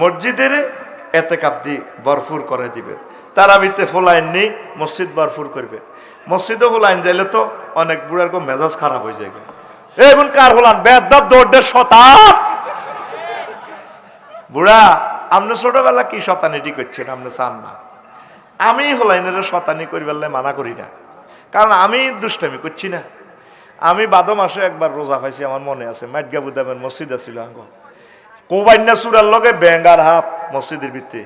মসজিদের এতে কাপদি ভরপুর করে দিবে। তারাবিতে ফোলাইন নেই মসজিদ ভরপুর করবে। মসজিদে ফোলাইন যাইলে তো অনেক বুড়ার কো মেজাজ খারাপ হয়ে যায় এখন কার হলান বেদাব দৌড় শতাব বুড়া, আপনি ছোটবেলা কি শতানিটি করছেন আপনি চান না। আমি হলাইনের শতানি করিবার মানা করি না। কারণ আমি দুষ্টামি করছি না। আমি বাদ মাসে একবার রোজা পাইছি, আমার মনে আছে মাইটগা বুদামের মসজিদ আছিল আঙ্গ। কোবাইন্যা সুরার লগে ব্যাঙ্গার হাফ মসজিদের ভিত্তি।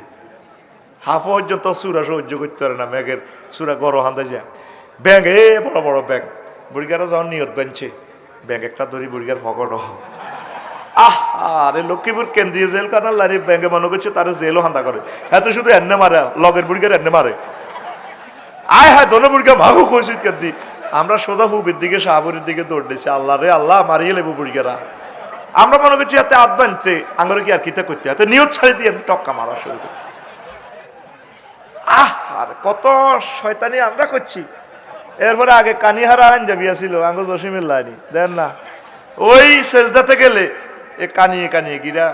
হাফ পর্যন্ত সুরা সহ্য করতে পারে না ব্যাগের সুরা গরো হান্দা যায়। ব্যাগ এ বড় বড় ব্যাগ বুড়িগারা যখন নিয়ত বানছে ব্যাগ একটা ধরি বুড়িগার ফকট আহ, আরে লক্ষ্মীপুর কেন্দ্রীয় জেল কানাল লারি ব্যাংকে মনে করছে তারা জেলও হান্দা করে। এত শুধু এনে মারে, লগের বুড়িগার এনে মারে। আয় হ্যাঁ দোনো বুড়িগা ভাগো খুশিত কেন্দ্রি। আমরা সোজা হুবের দিকে শাহপুরের দিকে দৌড় দিয়েছি আল্লাহ রে, আল্লাহ মারিয়ে লেবু বুড়িগারা। আমরা মনে করছি হাত বানতে আঙরে কি আর কিতা করতে? হাতে নিয়ত ছাড়ি দিয়ে আমি টক্কা মারা শুরু করি। আহ, আর কত শয়তানি আমরা করছি। এরপরে আগে কানিহারা আইন যাবি আসিল আঙ্গ জসিমের লাইনি, দেন না। ওই সেজদাতে গেলে এ কানিয়ে কানিয়ে গিরা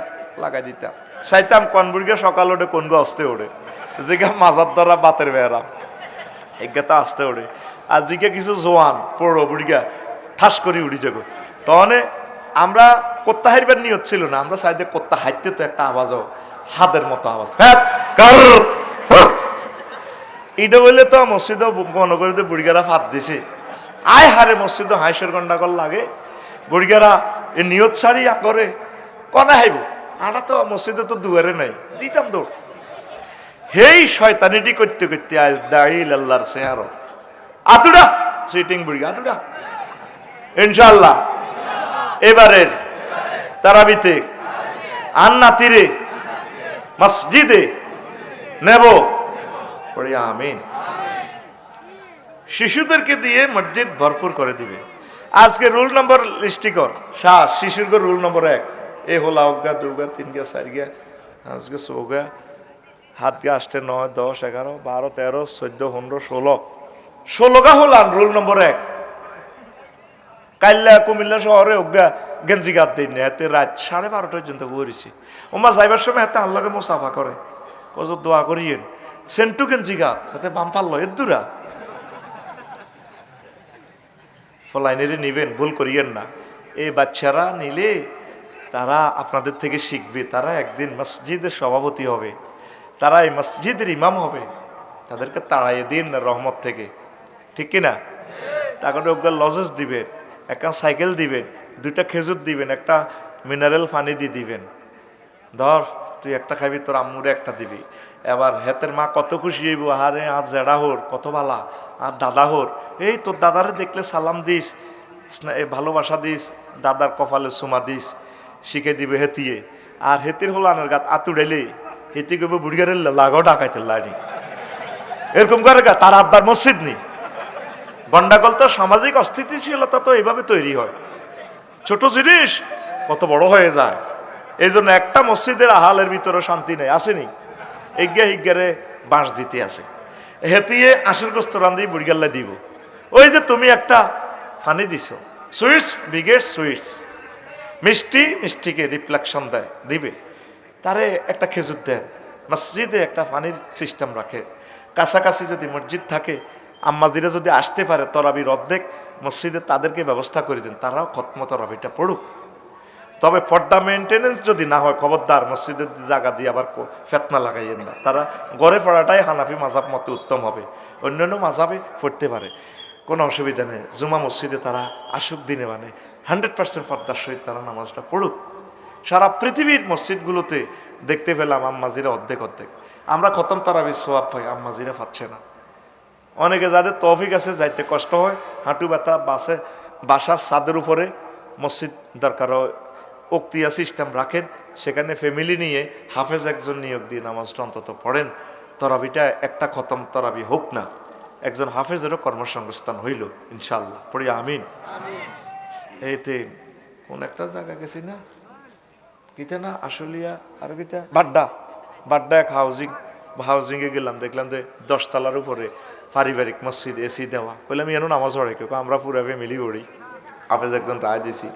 লাগাই দিতাম। চাইতাম কনবুড়িকে সকাল ওঠে কোন গো আসতে ওঠে। যেগা মাজার দ্বারা বাতের বেড়া। এগাতা আসতে ওঠে। আর জিকে কিছু জোয়ান, পড়ো বুড়িগা, ঠাস করে উড়ি যাগো তখন আমরা কোত্তা হাইবার নিয়ত ছিল না আমরা চাইতে কোত্তা হাইতে তো একটা আওয়াজও হাতের মতো আওয়াজ। হ্যাঁ কার? এটা বললে তো মসজিদ মনে করে বুড়িগারা ফাত দিছে। আয় হারে মসজিদ হাইসের গন্ডাগর লাগে। বুড়িগারা এ নিয়ত ছাড়ি করে। কনা হাইব? আটা তো মসজিদে তো দুয়ারে নাই দিতাম দৌড়। হেই শয়তানিটি করতে করতে আজ দাঁড়িয়ে আল্লাহর চেহার আতুডা সুইটিং বুড়িগা আতুডা। ইনশাল্লাহ এবারের তারাবিতে আন্না তীরে মসজিদে নেব। আমিন। শিশুদেরকে দিয়ে মসজিদ ভরপুর করে দিবে। আজকে রুল নম্বর লিস্টি কর। শাহ শিশুর রুল নম্বর এক। এ হলা অজ্ঞা দুর্গা তিন গা, চার গা আজকে চৌগা হাত গা আষ্টে নয়, দশ, এগারো, বারো, তেরো, চোদ্দ, পনেরো, ষোলো। ষোলোগা হলাম রুল নম্বর এক। কাইল্লা কুমিল্লা শহরে অজ্ঞা গেঞ্জি গাত দিন না এতে রাত সাড়ে বারোটা পর্যন্ত বইছি ওমা যাইবার সময় এতে আল্লাহকে মোসাফা করে কত দোয়া করিয়েন সেন্টু গেঞ্জি গাত এতে বাম পাল্লো এর দূরা ফলাইনেরে নিবেন ভুল করিয়েন না এই বাচ্চারা নিলে তারা আপনাদের থেকে শিখবে তারা একদিন মসজিদের সভাপতি হবে তারা এই মসজিদের ইমাম হবে তাদেরকে তাড়াইয়ে দিন রহমত থেকে ঠিক কিনা তাকে লজেস দিবেন একটা সাইকেল দিবেন, দুইটা খেজুর দিবেন, একটা মিনারেল পানি দিয়ে দিবেন। ধর, তুই একটা খাবি, তোর আম্মুরে একটা দিবি। এবার হেতের মা কত খুশি হইব, আরে আর জেডা হোর, কত ভালা আর দাদা হোর। এই তোর দাদারে দেখলে সালাম দিস ভালোবাসা দিস, দাদার কপালে সুমা দিস, শিখে দিবে হেতিয়ে। আর হেতির হলো আনের গাত আতুড়াইলে হেতি কইব, বুড়িগারের লাগাও ডাকাইতে লাড়ি। এরকম করে গা, তার আব্বার মসজিদ নেই। গন্ডাগোল তো সামাজিক অস্থিতিশীলতা তো এইভাবে তৈরি হয়। ছোট জিনিস কত বড় হয়ে যায়। এই জন্য একটা মসজিদের আহালের ভিতরে শান্তি নেই, আসেনি। এগিয়ে হিজ্ঞারে বাঁশ দিতে আছে। হেতিয়ে আশির গোস্ত রান্ধি বুড়িগাল্লা দিব। ওই যে তুমি একটা ফানি দিছ। সুইটস বিগেট সুইটস। মিষ্টি, মিষ্টিকে রিফ্লেকশন দেয়, দিবে। তারে একটা খেজুর দেন। মসজিদে একটা ফানির সিস্টেম রাখে। কাছাকাছি যদি মসজিদ থাকে আম্মাজিরা যদি আসতে পারে তরাবির অর্ধেক মসজিদে তাদেরকে ব্যবস্থা করে দিন, তারাও খতম তরাবিটা পড়ুক। তবে পর্দা মেনটেনেন্স যদি না হয়, খবরদার, মসজিদের জায়গা দিয়ে আবার ফেতনা লাগাইয়েন না। তারা গড়ে পড়াটাই হানাফি মাঝাব মতে উত্তম হবে। অন্যান্য মাঝাবে পড়তে পারে। কোনো অসুবিধা নেই। জুমা মসজিদে তারা আসুক, দিনে মানে হান্ড্রেড পার্সেন্ট পর্দার সহিত তারা নামাজটা পড়ুক। সারা পৃথিবীর মসজিদগুলোতে দেখতে পেলাম আম্মাজিরা অর্ধেক অর্ধেক। আমরা খতম তারাবি সোয়াব পাই, আম্মাজিরা পাচ্ছে না। অনেকে যাদের তৌফিক আছে যাইতে কষ্ট হয় হাঁটু ব্যথা বাসে বাসার ছাদের উপরে মসজিদ দরকার হয় উক্তিয়া সিস্টেম রাখেন সেখানে ফ্যামিলি নিয়ে হাফেজ একজন নিয়োগ দিয়ে নামাজটা অন্তত পড়েন। তরাবিটা একটা খতম তরাবি হোক না। একজন হাফেজেরও কর্মসংস্থান হইল ইনশাল্লাহ পড়ি আমিন। এইতে কোন একটা জায়গা গেছি না? কিতে না? আশুলিয়া আর কিটা বাড্ডা। বাড্ডা এক হাউজিং হাউজিংয়ে গেলাম, দেখলাম যে দশতলার উপরে পারিবারিক মসজিদ, এসি দেওয়া। বললাম এনো নামাজ পড়ে কেউ? আমরা পুরো ফ্যামিলি পড়ি। হাফেজ একজন রায় দিছি,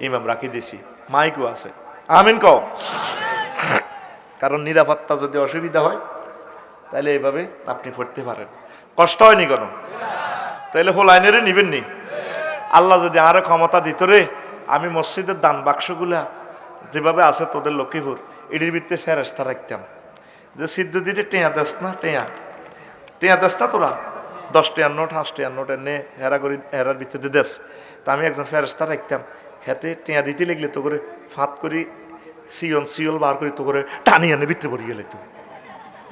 ইমাম রাখি দিছি। মাইকও আছে। আমিন কও। কারণ নিরাপত্তা যদি অসুবিধা হয় তাহলে এইভাবে আপনি পড়তে পারেন। কষ্ট হয়নি কেন? তাহলে হোলাইনেরে নিবেন নি? আল্লাহ যদি আরও ক্ষমতা দিত রে, আমি মসজিদের দান বাক্সগুলা যেভাবে আছে তোদের লক্ষ্মীপুর এটির ভিত্তিতে ফেরেস্তা রাখতাম। যে সিদ্ধ দিতে টেঁয়া দেস না, টেঁয়া। টেঁয়া দেস না তোরা? দশ টেয়ার নোট হাঁস টেয়ার নোট এনে হেরা করি, হেরার ভিত্তিতে দেস। তা আমি একজন ফেরেস্তা রাখতাম। হাতে টেঁয়া দিতে লাগলে তো করে ফাঁত করি সিয়ল বার করি তো করে টানি এনে ভিতরে পড়ি গেলে তুই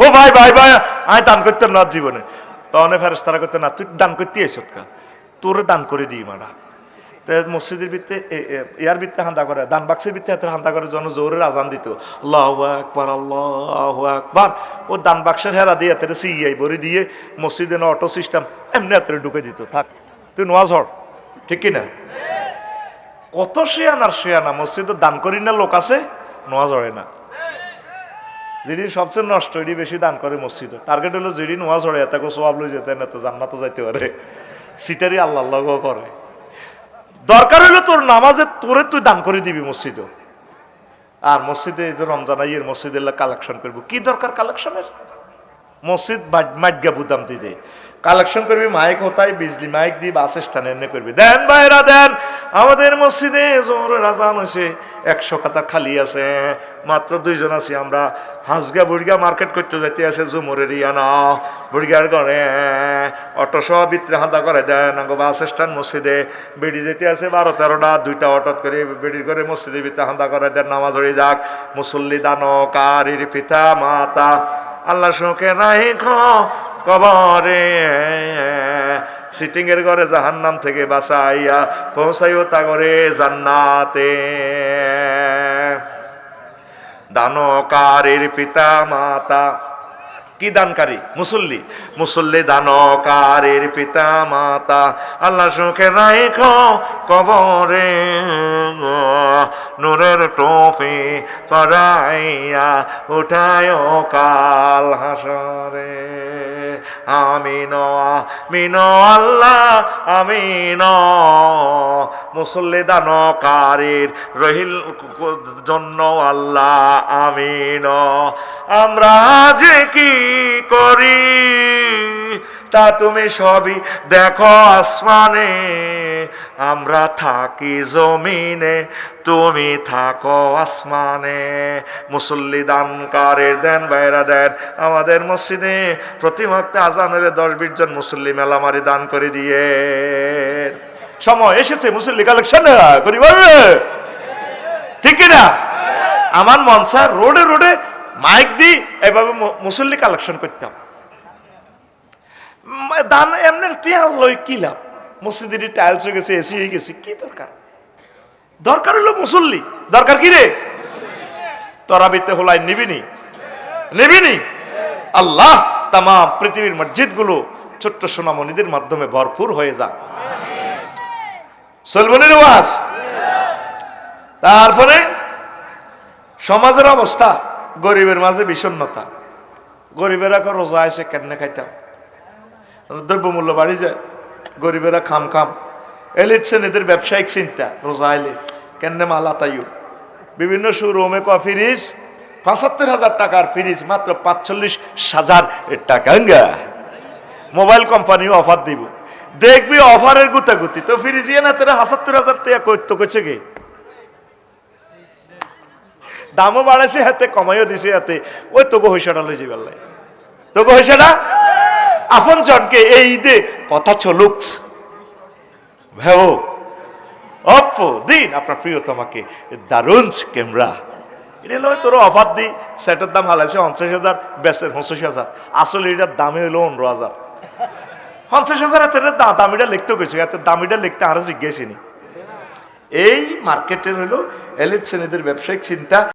ও ভাই ভাই ভাই, আমি দান করতে না জীবনে। তখন ফেরেস্তারা করতে না, তুই দান করতে এসত কা তোরে দান করে দিই মারা। মসজিদের ভিত্তে ইয়ার ভিত্তে হান্দা করে দান বাক্সের ভিত্তে হাতে হান্দা করে জন জোরের আজান দিত। আল্লাহ আকবার আল্লাহ আকবার। ও দান বাক্সের হেরা দিয়ে হাতে সিআই ভরে দিয়ে মসজিদে না অটো সিস্টেম এমনি হাতে ঢুকে দিত। থাক, তুই নোয়াজ হর ঠিক কিনা? কত শেয়ান আর শেয়ানা, মসজিদে দান করি না লোক আছে, নোয়াজ হরে না। যেটি সবচেয়ে নষ্ট এটি বেশি দান করে মসজিদ। টার্গেট হলো যেটি নোয়া ছড়ে এত সোয়াব লই যেতে না তো জান্নাত যাইতে পারে। সিটারই আল্লাহ করে দরকার হইলে তোর নামাজে তোরে তুই দান করে দিবি মসজিদে আর মসজিদে যে রমজান আইয়ের মসজিদে কালেকশন করব। কি দরকার কালেকশনের মসজিদ মাইগা বুদাম দিতে। কালেকশন করবি, মাইক হতাই বিজলি মাইক দিবি বাস স্ট্যান্ড এনে করবি। দেন ভাইরা, দেন। আমাদের মসজিদে জোর রাজান হয়েছে, একশো খাতা খালি আছে। মাত্র দুইজন আছি আমরা। হাঁসগা, বুড়গা মার্কেট করতে যাইতে আছে জুমুরের ইয়ানা। বুড়গার ঘরে, অটো সহ ভিতরে হাঁদা করে দেন আঙ্গ বাস স্ট্যান্ড মসজিদে। বেড়ি যেতে আছে বারো তেরোটা, দুইটা অটোত করে বেড়ির করে মসজিদের ভিতরে হাঁদা করে দেন নামাজ হয়ে যাক। মুসল্লি দানো কারির পিতা, মাতা, আল্লাহ সুখে নাই কবরে। সিটিং এর ঘরে জাহান্নাম থেকে বাঁচাইয়া পৌঁছাইও তা করে জান্নাতে। দানকারীর পিতা মাতা কি দানকারী? মুসল্লি। মুসল্লি দানকারীর পিতা মাতা আল্লাহ সুখে রাইখ কবরে, নূরের টোপি পরাইয়া উঠায় কাল হাসরে। আমিন আমিন, আল্লাহ, আমিন। মুসল্লি দানকারীর রহিল জন্য আল্লাহ, আমিন। আমরা যে কি করি, তা তুমি সবই দেখো আসমানে। আমরা থাকি জমিনে, তুমি থাকো আসমানে। মুসল্লি দানকারের দেন বাইরা দেন, আমাদের মসজিদে প্রতি ভক্তে দশ বিশ জন মুসল্লি মেলামারি দান করে দিয়ে। সময় এসেছে মুসল্লি কালেকশন করি বলবে ঠিক না? আমার মনসা রোডে রোডে মাইক দি এভাবে মুসল্লি কালেকশন করতাম। দান এমনি টিয়া লই কি লাভ মসজিদের টাইলস হয়ে গেছে এসি হয়ে গেছে, কি দরকার? দরকার হলো মুসল্লি। দরকার কি রে? তরাবিতে হোলাই নিবিনি। নিবিনি? আল্লাহ তাম পৃথিবীর মসজিদগুলো ছোট্ট সোনামণিদের মাধ্যমে ভরপুর হয়ে যাক। সলমনির ওয়াজ। তারপরে সমাজের অবস্থা, গরিবের মাঝে গরিবেরা এখন রোজা এসে কেন খাইতাম? দ্রব্যমূল্য বাড়ি যায়। গরিবেরা খাম খাম। এলিট শ্রেণীদের ব্যবসায়িক চিন্তা, রোজা এলে কেন মালা তাইও বিভিন্ন শোরুমে ক ফ্রিজ পঁচাত্তর হাজার টাকার ফ্রিজ মাত্র পাঁচচল্লিশ হাজার টাকা মোবাইল কোম্পানিও অফার দিব। দেখবি অফারের গুতাগুতি। তো ফ্রিজ ইয়ে না তোরা হাসাত্তর হাজার টাকা করতে করছে গে দামও বাড়াইছে হাতে, কমাইও দিছে হাতে। ওই তোকে হইসাটা লইছে বেলায় তোকে হইসাটা আপন জনকে এই ঈদে কথা চলুক। ভেও অপ্প দিন, আপনার প্রিয়তমাকে দারুণ ক্যামেরা। এটা হলো তোর অফার দি, সেটের দাম হালাইছে পঞ্চাশ হাজার বেসের পঁচাশি হাজার। আসলে এটার দামে হলো পনেরো হাজার। পঞ্চাশ হাজার এত দামিটা লিখতে গেছে এত দামিটা লিখতে আরও জিজ্ঞেসিনি এই মার্কেটের হলো এলিট শ্রেণীদের ব্যবসায়িক চিন্তা।